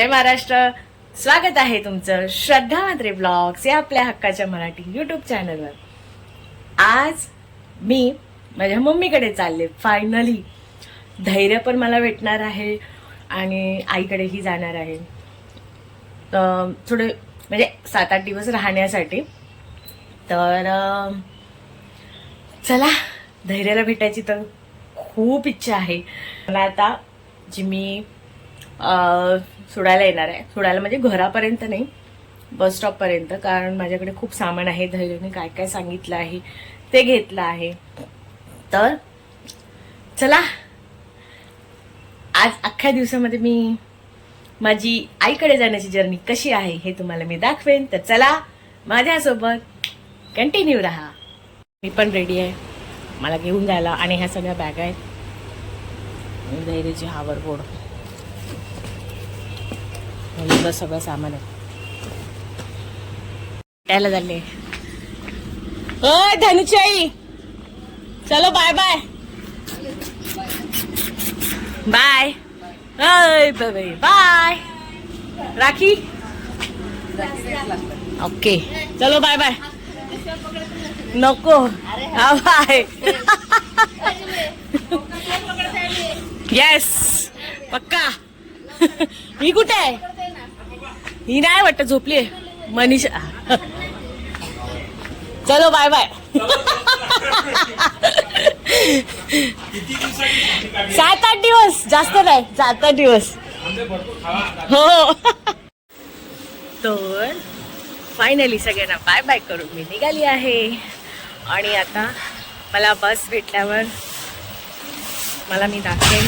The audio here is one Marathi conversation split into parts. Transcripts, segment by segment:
जय महाराष्ट्र. स्वागत आहे तुमचं श्रद्धा मात्रे ब्लॉग्स या आपल्या हक्काच्या मराठी युट्यूब चॅनलवर आज मी माझ्या मम्मीकडे चालले फायनली धैर्य पण मला भेटणार आहे आणि आईकडेही जाणार आहे. थोडे म्हणजे सात आठ दिवस राहण्यासाठी. तर चला धैर्याला भेटायची तर खूप इच्छा आहे. मला आता जी मी सोडायला येणार आहे. सोडायला म्हणजे घरापर्यंत नाही बस स्टॉपपर्यंत. कारण माझ्याकडे खूप सामान आहे धैर्याने काय काय सांगितलं आहे ते घेतलं आहे. तर चला. आज अख्ख्या दिवसामध्ये मी माझी आईकडे जाण्याची जर्नी कशी आहे हे तुम्हाला मी दाखवेन. तर चला माझ्यासोबत कंटिन्यू राहा. मी पण रेडी आहे. मला घेऊन जायला आणि ह्या सगळ्या बॅग आहेत. धैर्याची हावर बोर्ड एवढं सगळं सामान आहे. त्याला झाले. अय धनुची आई चलो बाय बाय बाय अय बाय बाय राखी? ओके चलो बाय बाय नको. हा बाय येस पक्का. मी कुठे आहे? ही नाही वाटत झोपली आहे. मनीषा चलो बाय बाय सात आठ दिवस जास्त नाही सात आठ दिवस. हो. तर फायनली सगळ्यांना बाय बाय करून मी निघाली आहे. आणि आता मला बस भेटल्यावर मला मी दाखवेन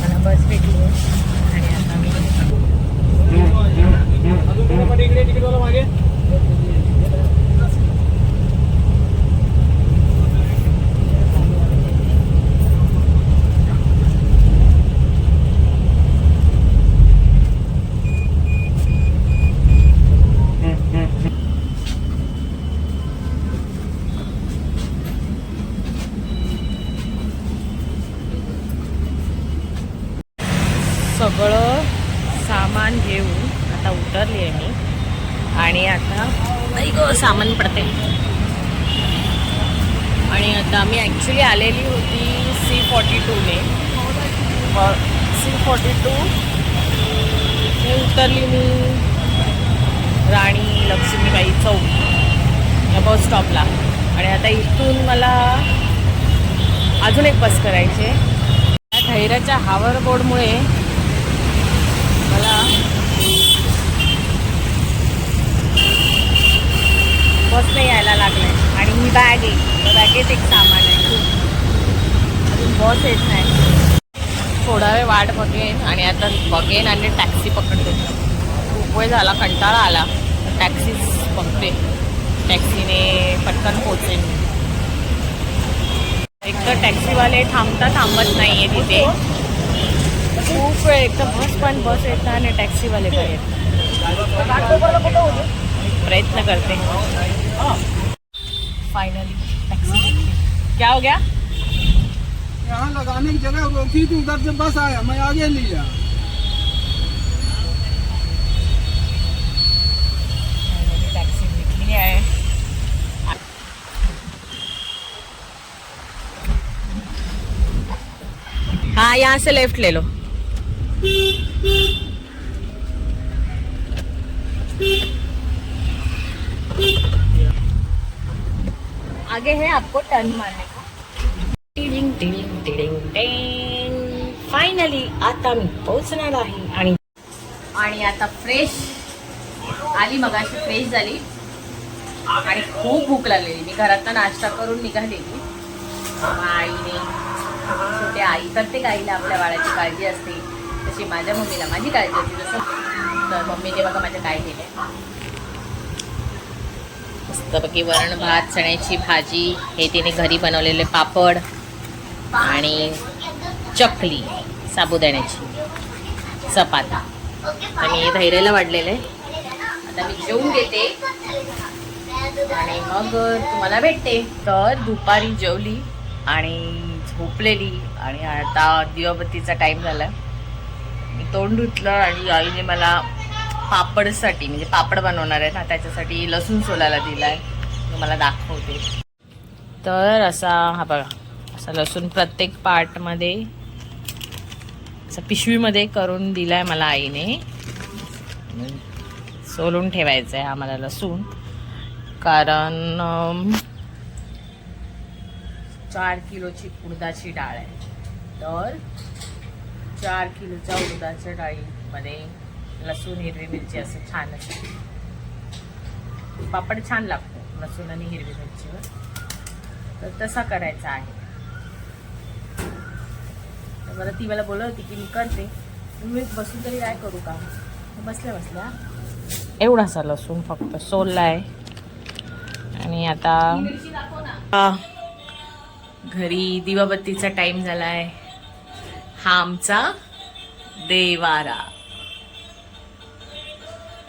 मला बस भेटली आणि आता मी सगळं सामान घेऊन आता उतरली आहे मी. आणि आता नाही गं सामान पडते. आणि आता मी ॲक्च्युली आलेली होती सी फॉर्टी टूने सी फॉर्टी टू मी उतरली मी. राणी लक्ष्मीबाई चौक या बस स्टॉपला आणि आता इथून मला अजून एक बस करायची आहे. या धैर्याच्या हावर बोर्डमुळे मला बसने यायला लागलंय. आणि ही बॅग आहे. बॅगेत एक सामान आहे. अजून बस येत नाही. थोडा वेळ वाट बघेन आणि आता बघेन आणि टॅक्सी पकडते. खूप वेळ झाला कंटाळा आला. टॅक्सीच बघते टॅक्सीने पटकन पोचेन एक तर टॅक्सीवाले थांबता थांबत नाही आहे तिथे. खूप वेळ एक तर बस पण बस येत नाही आणि टॅक्सीवाले पण येत प्रयत्न करते. क्या हो गया? यहाँ लगाने की जगह रोकी थी उधर से बस आया मैं आगे लिया टॅक्सी हाँ। यहाँ से लेफ़्ट ले लो। आगे है आपको टर्न मारने का। टिडिंग टिडिंग टिडिंग टिंग फायनली आता मी पोहोचणार आहे आणि आणि आता फ्रेश आली मगाशी फ्रेश झाली. आणि खूप भूक लागलेली. मी घरात नाश्ता करून निघालेली. मग आईने छोट्या आई प्रत्येक आईला? आपल्या बाळाची काळजी असते. तशी माझ्या मम्मीला माझी काळजी असते. जसं तर मम्मीने बघा माझ्या काय केलंय. मस्तपैकी वरण भात चण्याची भाजी हे तिने घरी बनवलेले पापड आणि चकली साबुदाण्याची चपाती. आणि धैर्याला वाढलेलं. आहे आता मी जेवून घेते. आणि मग तुम्हाला भेटते. तर दुपारी जेवली आणि झोपलेली. आणि आता दिवाबत्तीचा टाइम झाला. मी तोंड धुतलं आणि आईने मला पापडसाठी म्हणजे पापड बनवणार आहे ना त्याच्यासाठी लसूण सोलायला दिलाय. तुम्हाला दाखवते. तर असा हा बघा असा लसूण प्रत्येक पार्टमध्ये असं पिशवीमध्ये करून दिलाय मला आईने. सोलून ठेवायचं आहे आम्हाला लसूण. कारण चार किलोची उडदाची डाळ आहे. तर चार किलोच्या उडदाच्या डाळीमध्ये लसूण हिरवी मिरची असं छान असते पापड छान लागतो लसूण आणि हिरवी मिरचीवर. तर तसा करायचा आहे. तर बरं ती मला बोलत होती की मी करते. मी बसून तरी काय करू का? बसल्या बसल्या बसल्या. एवढासा लसूण फक्त सोलला आहे आणि आता घरी दिवाबत्तीचा टाइम आहे हा आमचा देवारा.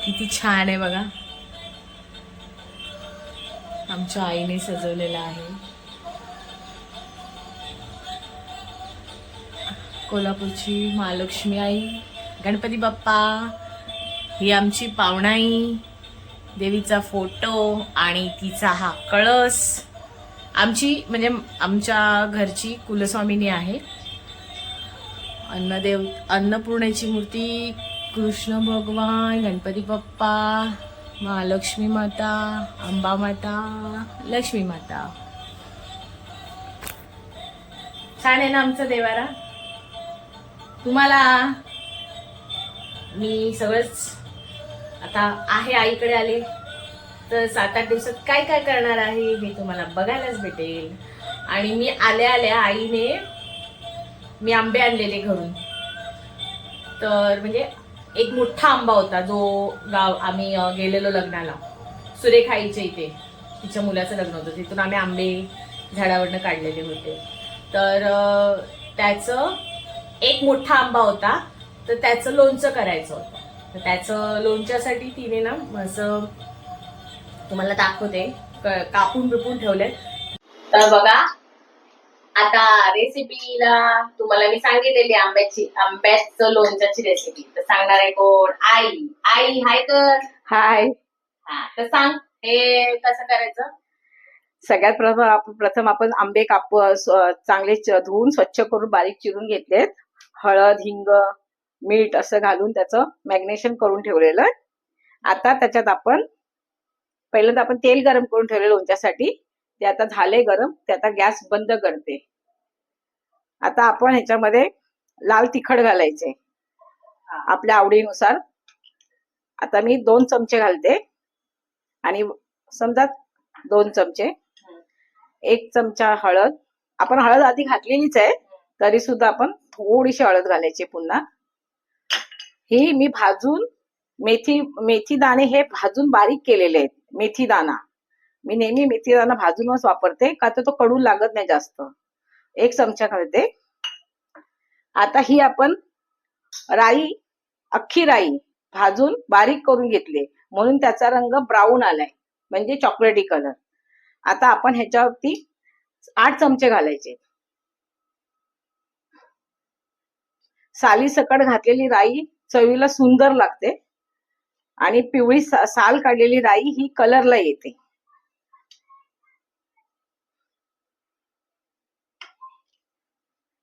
किती छान आहे बघा. आमच्या आईने सजवलेला आहे. कोल्हापूरची महालक्ष्मी आई गणपती बाप्पा ही आमची पावणाई देवीचा फोटो आणि तिचा हा कळस. आमची म्हणजे आमच्या घरची कुलस्वामिनी आहे. अन्नदेव अन्नपूर्णेची मूर्ती कृष्ण भगवान गणपती बाप्पा महालक्ष्मी माता अंबा माता लक्ष्मी माता. छान आहे ना आमचा देवारा? तुम्हाला मी सगळंच आता आहे आईकडे आले. तर सात आठ दिवसात काय काय करणार आहे हे तुम्हाला बघायलाच भेटेल. आणि मी आल्या आल्या आईने मी आंबे आणलेले घरून. तर म्हणजे एक मोठा आंबा होता जो गाव आम्ही गेलेलो लग्नाला. सुरेखाईच्या इथे. तिच्या मुलाचं लग्न होतं. तिथून आम्ही आंबे झाडावरनं काढलेले होते. तर त्याचं एक मोठा आंबा होता. तर त्याचं लोणचं करायचं होतं. तर त्याचं लोणच्यासाठी तिने ना असं तुम्हाला दाखवते. कापून बिपून ठेवले तर बघा आता रेसिपीला तुम्हाला मी सांगितलेली आंब्याची आंब्याचं लोणच्याची रेसिपी तर सांगणार आहे कोण? आई. आई हाय कर हाय. हा तर सांग हे कसं करायचं? सगळ्यात प्रथम आप- प्रथम आपण आंबे काप चांगले च- धुवून स्वच्छ करून बारीक चिरून घेतलेत. हळद हिंग मीठ असं घालून त्याचं मॅग्नेशन करून ठेवलेलं. आहे. आता त्याच्यात आपण पहिल्यांदा आपण तेल गरम करून ठेवले लोणच्यासाठी. ते आता झाले गरम ते आता गॅस बंद करते. आता आपण ह्याच्यामध्ये लाल तिखट घालायचे. आपल्या आवडीनुसार. आता मी दोन चमचे घालते. आणि समजा दोन चमचे. एक चमचा हळद. आपण हळद आधी घातलेलीच आहे. तरी सुद्धा आपण थोडीशी हळद घालायची पुन्हा. ही मी भाजून मेथी मेथी दाणे हे भाजून बारीक केलेले आहेत. मेथी दाणा मी नेहमी मेथी दाणा भाजूनच वापरते का तर तो कडू लागत नाही जास्त. एक चमचा घालते आता ही आपण राई अख्खी राई भाजून बारीक करून घेतली. म्हणून त्याचा रंग ब्राऊन आलाय म्हणजे चॉकलेटी कलर. आता आपण ह्याच्यावरती आठ चमचे घालायचे. साली सकट घातलेली राई चवीला सुंदर लागते. आणि पिवळी सा- साल काढलेली राई ही कलरला येते.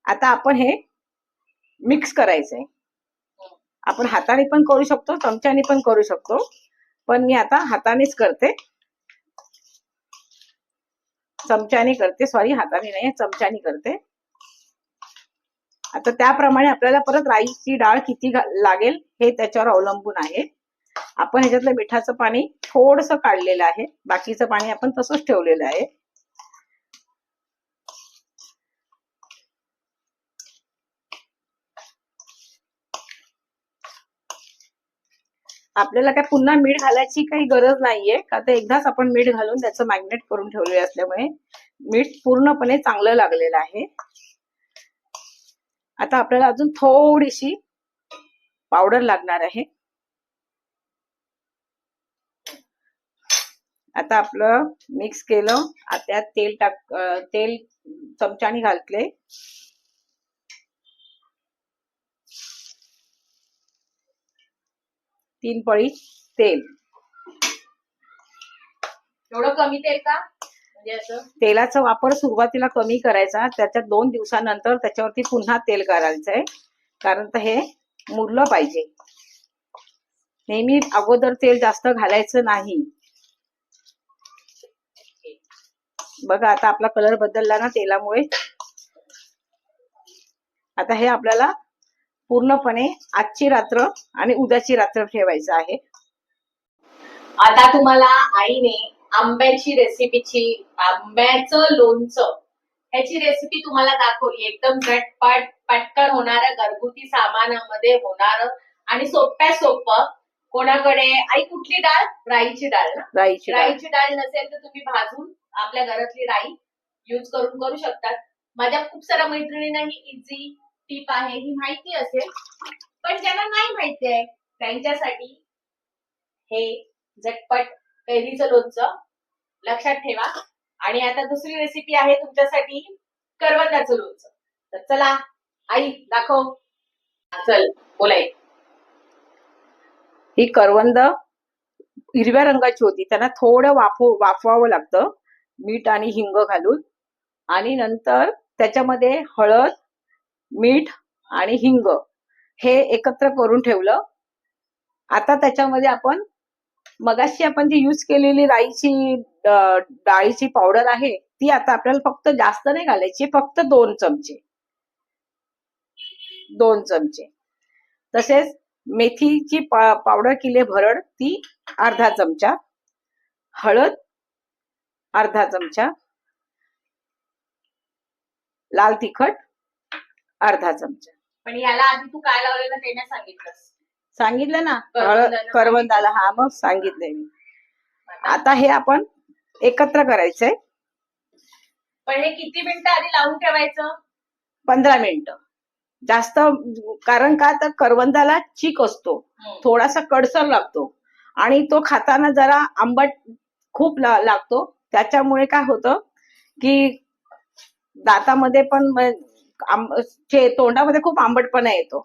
आता आपण हे मिक्स करायचंय. आपण हाताने पण करू शकतो चमच्याने पण करू शकतो. पण मी आता हातानेच करते. चमच्याने करते सॉरी हाताने नाही चमच्याने करते. आता त्याप्रमाणे आपल्याला परत राईची डाळ किती लागेल हे त्याच्यावर अवलंबून आहे. आपण ह्याच्यातलं मिठाचं पाणी थोडस काढलेलं आहे. बाकीचं पाणी आपण तसंच ठेवलेलं आहे. आपल्याला काय पुन्हा मीठ घालायची काही गरज नाहीये. का तर एकदाच आपण मीठ घालून त्याचं मॅग्नेट करून ठेवलेलं असल्यामुळे मीठ पूर्णपणे चांगलं लागलेलं आहे. आता आपल्याला अजून थोडीशी पावडर लागणार आहे. आता आपलं मिक्स केलं. आता त्यात तेल टाक तेल चमच्याने घातले तीन पळी तेल. एवढं कमी तेल का? म्हणजे तेलाचा वापर सुरुवातीला कमी करायचा त्याच्या दोन दिवसानंतर त्याच्यावरती पुन्हा तेल करायचंय. कारण तर हे मुरलं पाहिजे. नेहमी अगोदर तेल जास्त घालायचं नाही. बघा आता आपला कलर बदलला ना तेलामुळे. आता हे आपल्याला पूर्णपणे आजची रात्र आणि उद्याची रात्र ठेवायचं आहे. आता तुम्हाला आईने आंब्याची रेसिपीची आंब्याचं लोणचं ह्याची रेसिपी तुम्हाला दाखवली. एकदम झटपट पटकन होणारं घरगुती सामानामध्ये होणार आणि सोप्या सोपं कोणाकडे आई कुठली डाळ? राईची डाळ ना? राईची डाळ. राईची डाळ नसेल तर तुम्ही भाजून आपल्या घरातली राई युज करून करू शकतात. माझ्या खूप साऱ्या मैत्रिणींना ही इझी टीप आहे ही माहिती असेल. पण ज्यांना नाही माहिती आहे त्यांच्यासाठी हे झटपट कैरीचं लोणचं लक्षात ठेवा. आणि आता दुसरी रेसिपी आहे तुमच्यासाठी करवंदाचं लोणचं. तर चला आई दाखव. चल बोलाय. ही करवंद हिरव्या रंगाची होती. त्यांना थोडं वाफव वाफवावं लागतं. मीठ आणि हिंग घालून. आणि नंतर त्याच्यामध्ये हळद मीठ आणि हिंग हे एकत्र करून ठेवलं. आता त्याच्यामध्ये आपण मगाशी आपण जी यूज केलेली राईची डाळीची पावडर आहे ती आता आपल्याला फक्त जास्त नाही घालायची फक्त दोन चमचे. दोन चमचे. तसेच मेथीची पा- पावडर किले भरड ती अर्धा चमचा. हळद अर्धा चमचा. लाल तिखट अर्धा चमचा. पण याला आधी तू काय लावलेलं ते नाही सांगितलंस. सांगितलं ना करवंदाला. हळद करवंदाला. हा मग सांगितलंय मी. आता हे आपण एकत्र करायचंय. पण हे किती मिनिटं आधी लावून ठेवायचं? पंधरा मिनिटं. जास्त कारण का तर करवंदाला चीक असतो. थोडासा कडसर लागतो. आणि तो खाताना जरा आंबट खूप ला- लागतो. त्याच्यामुळे काय होतं की दातामध्ये पण म- तोंडामध्ये खूप आंबटपणा येतो.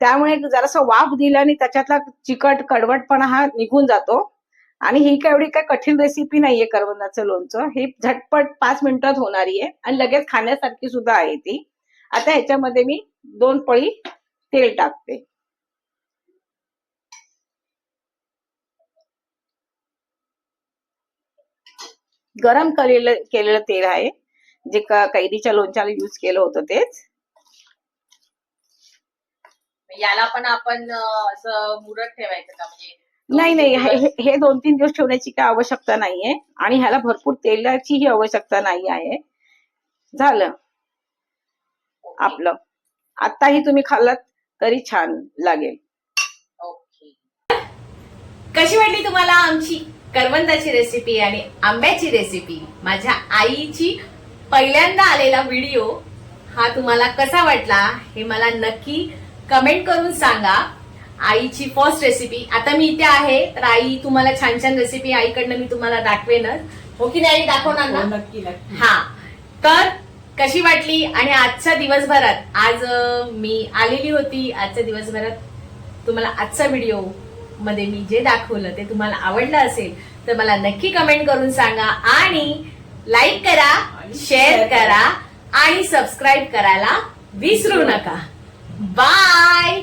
त्यामुळे जरासा वाफ दिल्याने त्याच्यातला चिकट कडवटपणा हा निघून जातो. आणि ही काय एवढी काय कठीण रेसिपी नाहीये करवंदाचं लोणचं. हे झटपट पाच मिनिटात होणारी आहे आणि लगेच खाण्यासारखी सुद्धा आहे ती. आता ह्याच्यामध्ये मी दोन पळी तेल टाकते. गरम केलेलं केलेलं तेल आहे. जे का कैरीच्या लोणच्याला युज केलं होतं तेच. याला पण आपण असं मुरत ठेवायचं का? म्हणजे नाही नाही हे दोन तीन दिवस ठेवण्याची काय आवश्यकता नाहीये. आणि ह्याला भरपूर तेलाचीही आवश्यकता नाही आहे. झालं. आपलं. आताही तुम्ही खाल्लात तरी छान लागेल. ओके. कशी वाटली तुम्हाला आमची करवंदाची रेसिपी आणि आंब्याची रेसिपी माझ्या आईची पहिल्यांदा आलेला व्हिडिओ हा तुम्हाला कसा वाटला हे मला नक्की कमेंट करून सांगा. आईची फर्स्ट रेसिपी आता मी इथे आहे तर आई तुम्हाला छान छान रेसिपी आईकडनं मी तुम्हाला दाखवेनच. हो की नाही आई? दाखवणार ना? नक्की नक्की. हा. तर कशी वाटली? आणि आजच्या दिवसभरात आज मी आलेली होती आजच्या दिवसभरात. तुम्हाला आजचा व्हिडिओमध्ये मी जे दाखवलं ते तुम्हाला आवडलं असेल तर मला नक्की कमेंट करून सांगा. आणि लाईक करा शेअर करा आणि सबस्क्राईब करायला विसरू नका. बाय!